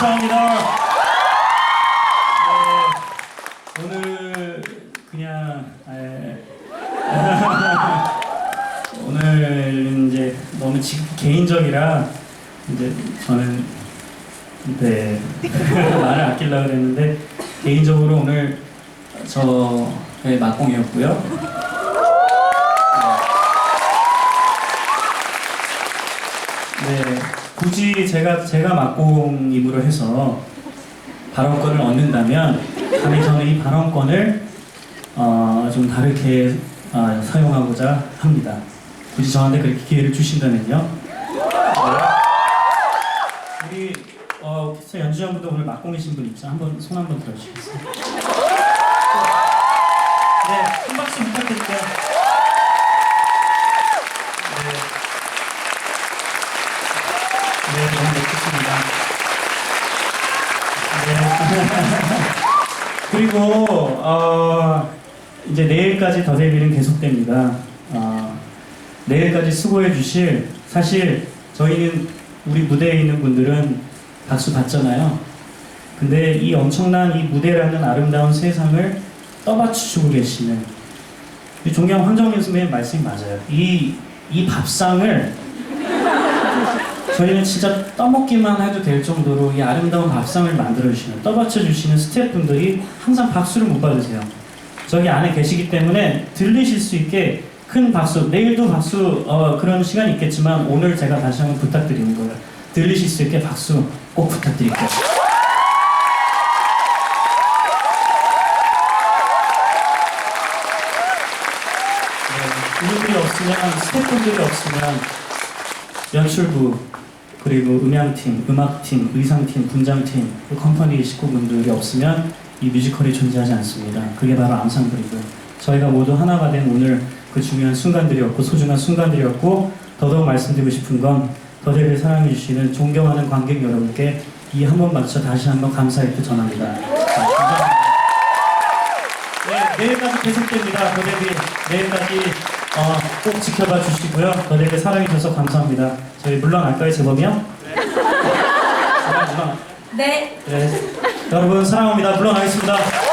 감사합니다. 네, 오늘 그냥 에, 오늘 이제 너무 지, 개인적이라 이제 저는 네 말을 아끼려고 그랬는데 개인적으로 오늘 저의 막공이었고요. 네, 굳이 제가 제가 막공임으로 해서 발언권을 얻는다면 감히 저는 이 발언권을 어, 좀 다르게 어, 사용하고자 합니다. 굳이 저한테 그렇게 기회를 주신다면요. 네. 우리 어, 피스 연주자분도 오늘 막공이신 분 있죠? 한번 손 한번 들어주시겠어요? 네, 그리고 어, 이제 내일까지 더 데뷔는 계속됩니다. 어, 내일까지 수고해 주실 사실 저희는 우리 무대에 있는 분들은 박수 받잖아요. 근데 이 엄청난 이 무대라는 아름다운 세상을 떠받치고 계시는 이 존경 황정민 선배님 말씀이 맞아요. 이, 이 밥상을 저희는 진짜 떠먹기만 해도 될 정도로 이 아름다운 밥상을 만들어주시는, 떠받쳐주시는 스태프분들이 항상 박수를 못 받으세요. 저기 안에 계시기 때문에 들리실 수 있게 큰 박수, 내일도 박수, 어, 그런 시간이 있겠지만 오늘 제가 다시 한번 부탁드리는 거예요. 들리실 수 있게 박수 꼭 부탁드릴게요. 네, 이분들이 없으면, 스태프분들이 없으면 연출부 그리고 음향팀, 음악팀, 의상팀, 분장팀, 그 컴퍼니 식구분들이 없으면 이 뮤지컬이 존재하지 않습니다. 그게 바로 앙상블이고요. 저희가 모두 하나가 된 오늘 그 중요한 순간들이었고 소중한 순간들이었고 더더욱 말씀드리고 싶은 건 더대를 사랑해 주시는 존경하는 관객 여러분께 이 한 번 맞춰 다시 한 번 감사의 뜻 전합니다. 자, 감사합니다. 네, 내일까지 계속됩니다. 더대비 내일까지 어, 꼭 지켜봐 주시고요. 더대비 사랑해 주셔서 감사합니다. 저희 물러날까요, 재범이요? 네. 물러나. 네. 네. 여러분 사랑합니다. 물러나겠습니다.